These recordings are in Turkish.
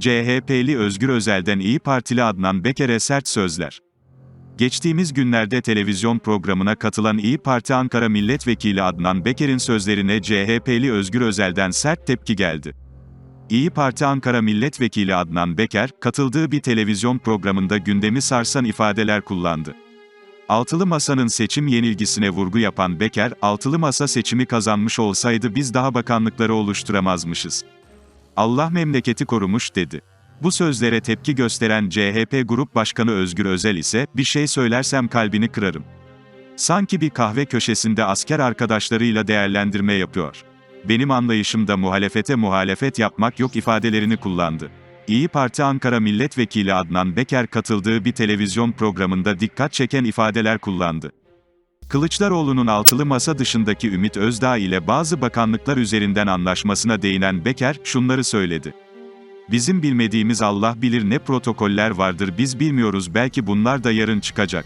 CHP'li Özgür Özel'den İyi Partili Adnan Beker'e sert sözler. Geçtiğimiz günlerde televizyon programına katılan İyi Parti Ankara Milletvekili Adnan Beker'in sözlerine CHP'li Özgür Özel'den sert tepki geldi. İyi Parti Ankara Milletvekili Adnan Beker, katıldığı bir televizyon programında gündemi sarsan ifadeler kullandı. Altılı Masa'nın seçim yenilgisine vurgu yapan Beker, Altılı Masa seçimi kazanmış olsaydı biz daha bakanlıkları oluşturamazmışız. Allah memleketi korumuş dedi. Bu sözlere tepki gösteren CHP Grup Başkanı Özgür Özel ise, bir şey söylersem kalbini kırarım. Sanki bir kahve köşesinde asker arkadaşlarıyla değerlendirme yapıyor. Benim anlayışımda muhalefete muhalefet yapmak yok ifadelerini kullandı. İyi Parti Ankara Milletvekili Adnan Beker katıldığı bir televizyon programında dikkat çeken ifadeler kullandı. Kılıçdaroğlu'nun altılı masa dışındaki Ümit Özdağ ile bazı bakanlıklar üzerinden anlaşmasına değinen Beker, şunları söyledi. Bizim bilmediğimiz Allah bilir ne protokoller vardır biz bilmiyoruz belki bunlar da yarın çıkacak.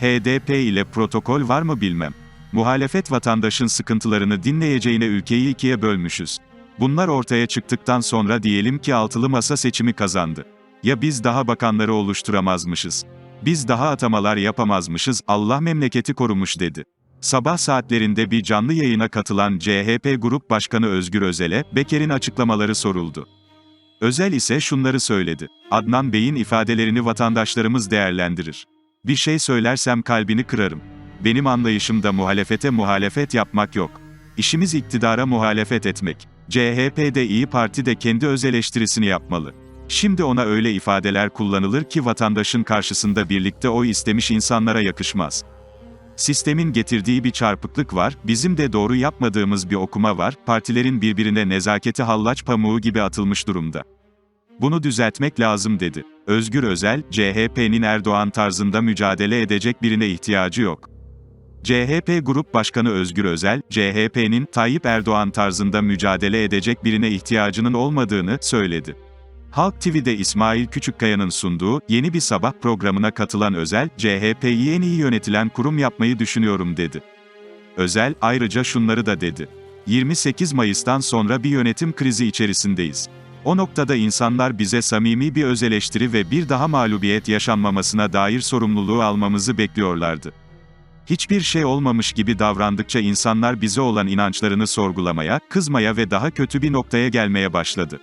HDP ile protokol var mı bilmem. Muhalefet vatandaşın sıkıntılarını dinleyeceğine ülkeyi ikiye bölmüşüz. Bunlar ortaya çıktıktan sonra diyelim ki altılı masa seçimi kazandı. Ya biz daha bakanları oluşturamazmışız. Biz daha atamalar yapamazmışız, Allah memleketi korumuş dedi. Sabah saatlerinde bir canlı yayına katılan CHP Grup Başkanı Özgür Özel'e, Beker'in açıklamaları soruldu. Özel ise şunları söyledi. Adnan Bey'in ifadelerini vatandaşlarımız değerlendirir. Bir şey söylersem kalbini kırarım. Benim anlayışımda muhalefete muhalefet yapmak yok. İşimiz iktidara muhalefet etmek. CHP de İyi Parti de kendi öz eleştirisini yapmalı. Şimdi ona öyle ifadeler kullanılır ki vatandaşın karşısında birlikte oy istemiş insanlara yakışmaz. Sistemin getirdiği bir çarpıklık var, bizim de doğru yapmadığımız bir okuma var, partilerin birbirine nezaketi hallaç pamuğu gibi atılmış durumda. Bunu düzeltmek lazım dedi. Özgür Özel, CHP'nin Erdoğan tarzında mücadele edecek birine ihtiyacı yok. CHP Grup Başkanı Özgür Özel, CHP'nin Tayyip Erdoğan tarzında mücadele edecek birine ihtiyacının olmadığını söyledi. Halk TV'de İsmail Küçükkaya'nın sunduğu yeni bir sabah programına katılan Özel, CHP'yi en iyi yönetilen kurum yapmayı düşünüyorum dedi. Özel, ayrıca şunları da dedi. 28 Mayıs'tan sonra bir yönetim krizi içerisindeyiz. O noktada insanlar bize samimi bir öz eleştiri ve bir daha mağlubiyet yaşanmamasına dair sorumluluğu almamızı bekliyorlardı. Hiçbir şey olmamış gibi davrandıkça insanlar bize olan inançlarını sorgulamaya, kızmaya ve daha kötü bir noktaya gelmeye başladı.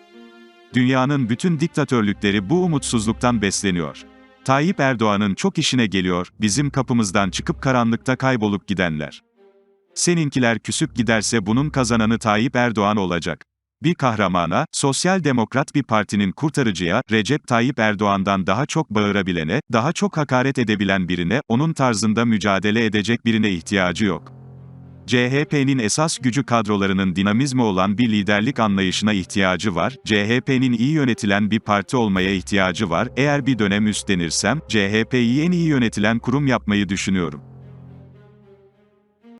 Dünyanın bütün diktatörlükleri bu umutsuzluktan besleniyor. Tayyip Erdoğan'ın çok işine geliyor, bizim kapımızdan çıkıp karanlıkta kaybolup gidenler. Seninkiler küsüp giderse bunun kazananı Tayyip Erdoğan olacak. Bir kahramana, sosyal demokrat bir partinin kurtarıcıya, Recep Tayyip Erdoğan'dan daha çok bağırabilene, daha çok hakaret edebilen birine, onun tarzında mücadele edecek birine ihtiyacı yok. CHP'nin esas gücü kadrolarının dinamizmi olan bir liderlik anlayışına ihtiyacı var, CHP'nin iyi yönetilen bir parti olmaya ihtiyacı var, eğer bir dönem üstlenirsem, CHP'yi en iyi yönetilen kurum yapmayı düşünüyorum.